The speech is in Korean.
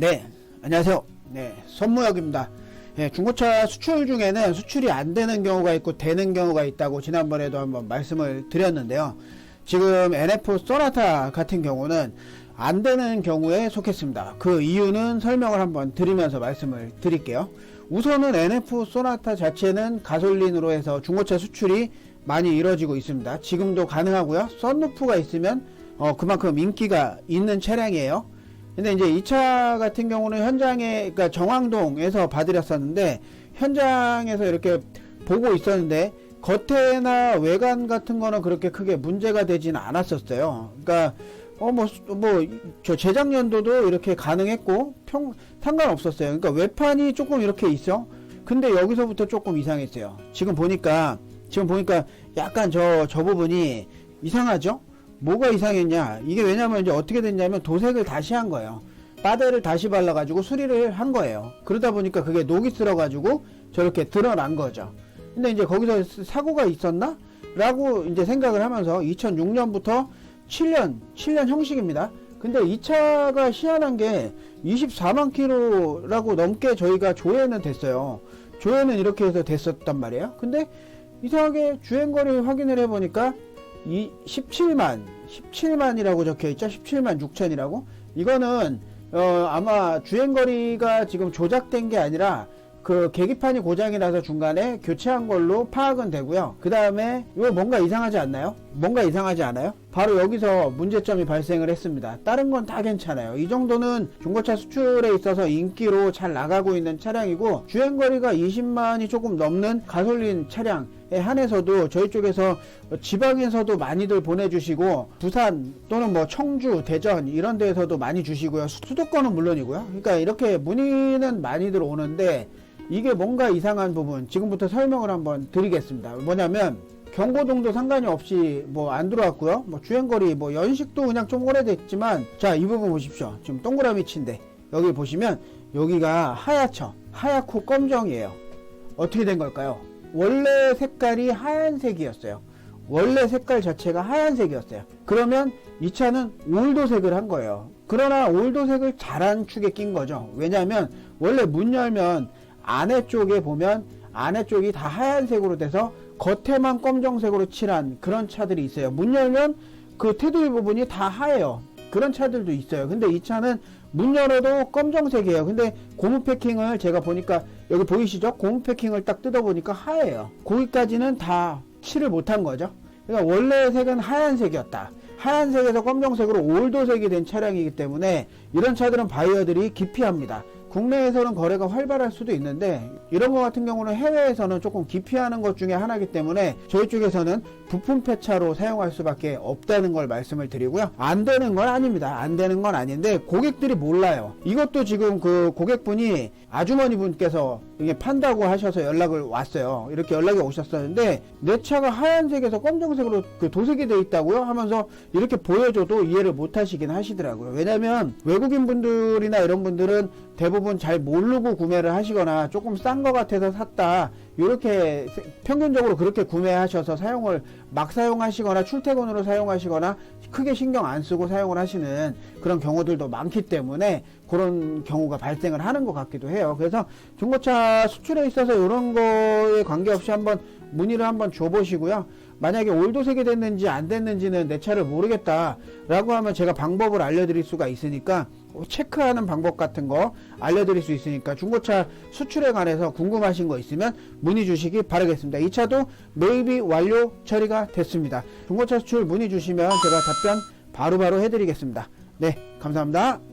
네, 안녕하세요. 네, 손무혁입니다. 예, 중고차 수출 중에는 수출이 안 되는 경우가 있고 되는 경우가 있다고 지난번에도 한번 말씀을 드렸는데요. 지금 NF 소나타 같은 경우는 안 되는 경우에 속했습니다. 그 이유는 설명을 한번 드리면서 말씀을 드릴게요. 우선은 NF 소나타 자체는 가솔린으로 해서 중고차 수출이 많이 이루어지고 있습니다. 지금도 가능하고요. 썬루프가 있으면 어, 그만큼 인기가 있는 차량이에요. 근데 이제 이 차 같은 경우는 현장에 그러니까 정황동에서 봐드렸었는데 현장에서 이렇게 보고 있었는데 겉에나 외관 같은 거는 그렇게 크게 문제가 되지는 않았었어요. 그러니까 어뭐뭐저 재작년도도 이렇게 가능했고 평 상관없었어요. 그러니까 외판이 조금 이렇게 있어. 근데 여기서부터 조금 이상했어요. 지금 보니까 지금 보니까 약간 저저 부분이 이상하죠? 뭐가 이상했냐? 이게 왜냐면 이제 어떻게 됐냐면 도색을 다시 한 거예요. 바데를 다시 발라가지고 수리를 한 거예요. 그러다 보니까 그게 녹이 쓸어가지고 저렇게 드러난 거죠. 근데 이제 거기서 사고가 있었나? 라고 이제 생각을 하면서 2006년부터 7년, 7년 형식입니다. 근데 이 차가 희한한 게 24만 킬로라고 넘게 저희가 조회는 됐어요. 조회는 이렇게 해서 됐었단 말이에요. 근데 이상하게 주행거리 확인을 해보니까 이 17만 17만이라고 적혀 있죠? 17만 6천이라고? 이거는 어 아마 주행거리가 지금 조작된 게 아니라 그 계기판이 고장이 나서 중간에 교체한 걸로 파악은 되고요. 그 다음에 이거 뭔가 이상하지 않나요? 뭔가 이상하지 않아요 바로 여기서 문제점이 발생을 했습니다. 다른 건 다 괜찮아요. 이 정도는 중고차 수출에 있어서 인기로 잘 나가고 있는 차량이고 주행거리가 20만이 조금 넘는 가솔린 차량 에 한해서도 저희 쪽에서 지방에서도 많이들 보내주시고 부산 또는 뭐 청주, 대전 이런 데에서도 많이 주시고요. 수도권은 물론이고요. 그러니까 이렇게 문의는 많이들 오는데 이게 뭔가 이상한 부분 지금부터 설명을 한번 드리겠습니다. 뭐냐면 경고등도 상관이 없이 뭐 안 들어왔고요 뭐 주행거리 뭐 연식도 그냥 좀 오래됐지만 자 이 부분 보십시오 지금 동그라미 친데 여기 보시면 여기가 하얗죠 하얗고 검정이에요 어떻게 된 걸까요 원래 색깔이 하얀색이었어요. 원래 색깔 자체가 하얀색이었어요. 그러면 이 차는 올도색을 한 거예요. 그러나 올도색을 잘한 축에 낀 거죠. 왜냐하면 원래 문 열면 안에 쪽에 보면 안에 쪽이 다 하얀색으로 돼서 겉에만 검정색으로 칠한 그런 차들이 있어요. 문 열면 그 테두리 부분이 다 하얘요. 그런 차들도 있어요. 근데 이 차는 문 열어도 검정색이에요. 근데 고무 패킹을 제가 보니까 여기 보이시죠? 고무 패킹을 딱 뜯어보니까 하얘요. 거기까지는 다 칠을 못한 거죠. 그러니까 원래 색은 하얀색이었다. 하얀색에서 검정색으로 올도색이 된 차량이기 때문에 이런 차들은 바이어들이 기피합니다. 국내에서는 거래가 활발할 수도 있는데 이런 것 같은 경우는 해외에서는 조금 기피하는 것 중에 하나이기 때문에 저희 쪽에서는 부품 폐차로 사용할 수밖에 없다는 걸 말씀을 드리고요. 안 되는 건 아닙니다. 안 되는 건 아닌데 고객들이 몰라요. 이것도 지금 그 고객분이 아주머니 분께서 이게 판다고 하셔서 연락을 왔어요. 이렇게 연락이 오셨었는데 내 차가 하얀색에서 검정색으로 그 도색이 돼 있다고요? 하면서 이렇게 보여줘도 이해를 못 하시긴 하시더라고요. 왜냐면 외국인 분들이나 이런 분들은 대부분 잘 모르고 구매를 하시거나 조금 싼 것 같아서 샀다. 이렇게 평균적으로 그렇게 구매하셔서 사용을 막 사용하시거나 출퇴근으로 사용하시거나 크게 신경 안 쓰고 사용을 하시는 그런 경우들도 많기 때문에 그런 경우가 발생을 하는 것 같기도 해요. 그래서 중고차 수출에 있어서 이런 거에 관계없이 한번 문의를 한번 줘보시고요. 만약에 올도색이 됐는지 안 됐는지는 내 차를 모르겠다라고 하면 제가 방법을 알려드릴 수가 있으니까 체크하는 방법 같은 거 알려드릴 수 있으니까 중고차 수출에 관해서 궁금하신 거 있으면 문의 주시기 바라겠습니다. 이 차도 매입이 완료 처리가 됐습니다. 중고차 수출 문의 주시면 제가 답변 바로바로 해드리겠습니다. 네, 감사합니다.